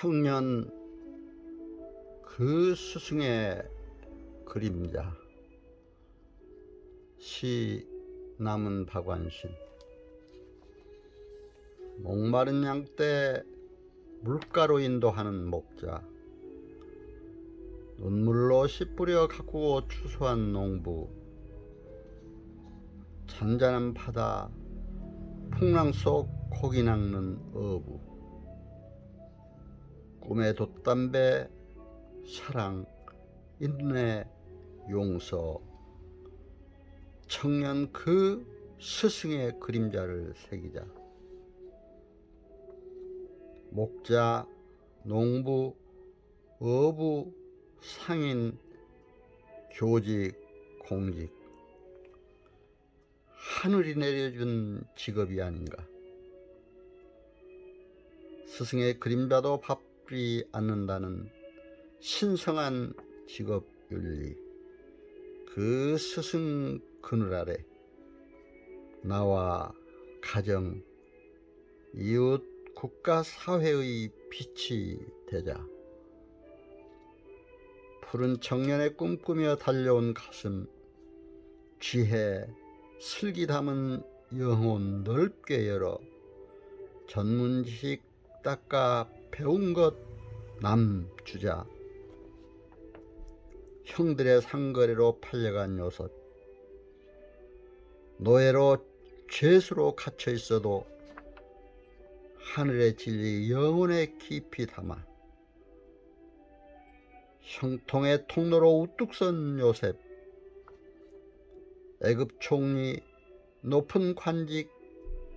청년 그 스승의 그림자 시 남은 박완신. 목마른 양떼 물가로 인도하는 목자 눈물로 씨 뿌려 가꾸고 추수한 농부 잔잔한 바다 풍랑 속 고기 낚는 어부 꿈의 돛담배 사랑 인내 용서. 청년 그 스승의 그림자를 새기자. 목자 농부 어부 상인 교직 공직. 하늘이 내려준 직업이 아닌가. 스승의 그림자도 밟지 않는다는 신성한 직업 윤리. 그 스승 그늘 아래 나와 가정 이웃 국가 사회의 빛이 되자 푸른 청년의 꿈꾸며 달려온 가슴 지혜 슬기 담은 영혼 넓게 열어 전문 지식 닦아 배운 것 남 주자. 형들의 상거래로 팔려간 요섭 노예로 죄수로 갇혀 있어도 하늘의 진리 영혼에 깊이 담아 형통의 통로로 우뚝 선 요셉. 애굽 총리 높은 관직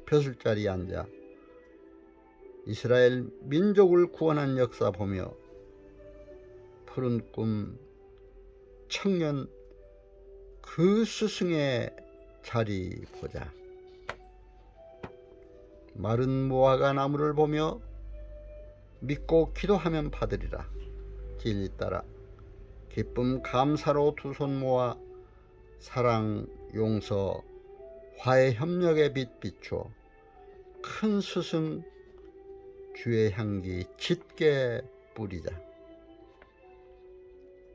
벼슬자리에 앉아 이스라엘 민족을 구원한 역사 보며 푸른 꿈 청년 그 스승의 자리 보자. 마른 무화과 나무를 보며 믿고 기도하면 받으리라. 진리 따라 기쁨 감사로 두 손 모아 사랑 용서 화해 협력의 빛 비추어 큰 스승 주의 향기 짙게 뿌리자.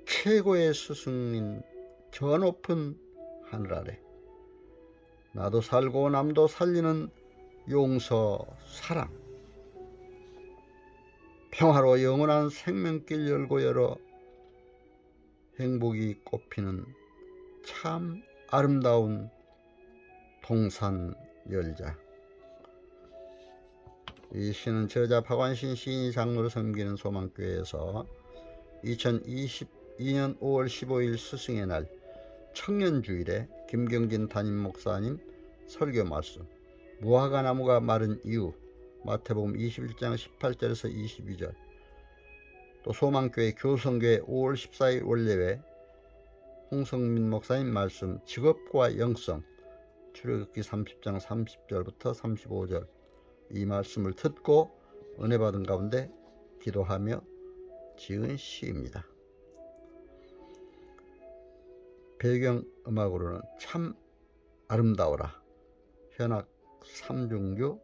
최고의 스승인 저 높은 하늘 아래 나도 살고 남도 살리는 용서 사랑. 평화로 영원한 생명길 열고 열어 행복이 꽃피는 참 아름다운 동산 열자 이 시는 저자 박완신 시인이 장로를 섬기는 소망교회에서 2022년 5월 15일 스승의 날 청년 주일에 김경진 담임 목사님 설교 말씀 무화과 나무가 마른 이유 마태복음 21장 18절에서 22절 또 소망교회 교성교회 5월 14일 원례회 홍성민 목사님 말씀 직업과 영성 출애굽기 30장 30절부터 35절 이 말씀을 듣고 은혜 받은 가운데 기도하며 지은 시입니다. 배경 음악으로는 참 아름다워라 현악 삼중주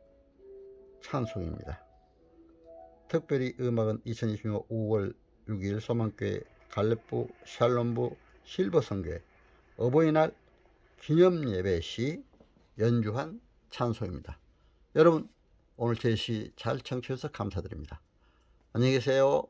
찬송입니다. 특별히 음악은 2026년 5월 6일 소망교회 갈렙부 샬롬부 실버성교회 어버이날 기념 예배 시 연주한 찬송입니다. 여러분 오늘 제시 잘 청취해서 감사드립니다. 안녕히 계세요.